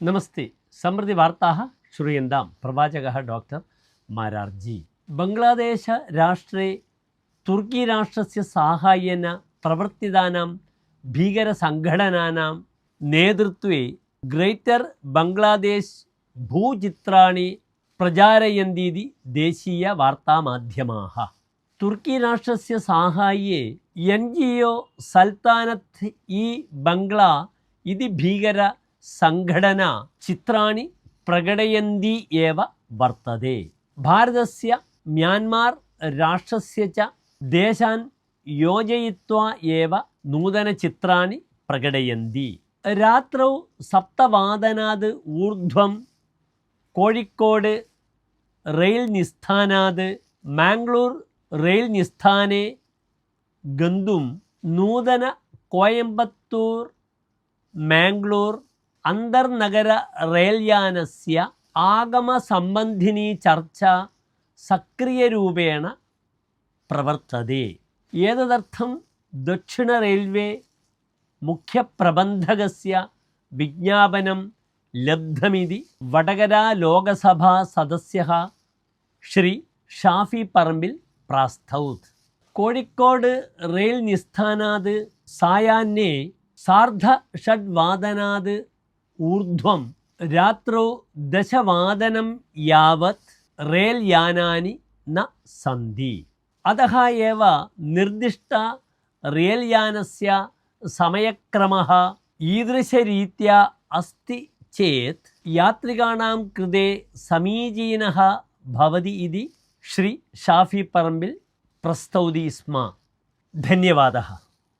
നമസ്തേ. സമൃദ്ധി വാർത്താ ശ്രൂയന്താം. പ്രവാചക ഡോക്ടർ മാരാർജി. ബംഗ്ലാദേശ രാഷ്ട്രേ തുർക്കി രാഷ്ട്രസ്യ സാഹായേന ഭീകര ഭീകരസംഘടനാനാം നേതൃത്വേ ഗ്രേറ്റർ ബംഗ്ലാദേശ് ഭൂചിത്രാണി പ്രചാരയന്തീതി ദേശീയ വാർത്താമാധ്യമാഹ. തുർക്കി രാഷ്ട്രസ്യ സാഹായേ N G O Saltanat e Bangla ഇതി ഭീകര സംഘടന ചിത്രാണി പ്രകടയന്തി ഏവ വർത്തതെ. ഭാരതസ്യ മ്യാൻമാർ രാഷ്ട്രസ്യ ച ദേശാൻ യോജയിത്വ ഏവ നൂതന ചിത്രാണി പ്രകടയന്തി. രാത്രൗ സപ്തവാദനാത് ഊർധ്വം കോഴിക്കോട് റെയിൽ നിസ്ഥാനാത് മാംഗ്ലൂർ റെയിൽ നിസ്ഥാനെ ഗന്തും നൂതന കോയമ്പത്തൂർ മാംഗ്ലൂർ അന്തർനഗര റെയിൽയാനസ്യ ആഗമസംബന്ധിനി ചർച്ച സക്രിയരൂപേണ പ്രവർത്തതേ. ഏതദർത്ഥം ദക്ഷിണ റെയിൽവേ മുഖ്യപ്രബന്ധകസ്യ വിജ്ഞാപനം ലബ്ധമിതി വടകര ലോകസഭാ സദസ്യ ശ്രീ ഷാഫി പറമ്പിൽ പ്രാസ്തൗത്. കോഴിക്കോട് റെയിൽ നിസ്ഥാനാത് സായാഹ്നേ സാർദ്ധ ഷഡ്വാദനാത് ഊർധ്വം. രാത്രോ ദശവാദനം യാവത് റേൽ യാനാനി ന സന്ധി. അതഹ ഏവ നിർദ്ദിഷ്ട റേൽ സമയക്രമ സമയക്രമः ഈദൃശരീത്യ അസ്തി ചേത്. യാത്രികാണാം കൃതേ സമീചീനः ഭവതി ഇതി. ശ്രീ ഷാഫി പറമ്പിൽ പ്രസ്തൗതി സ്മ. ധന്യവാദ.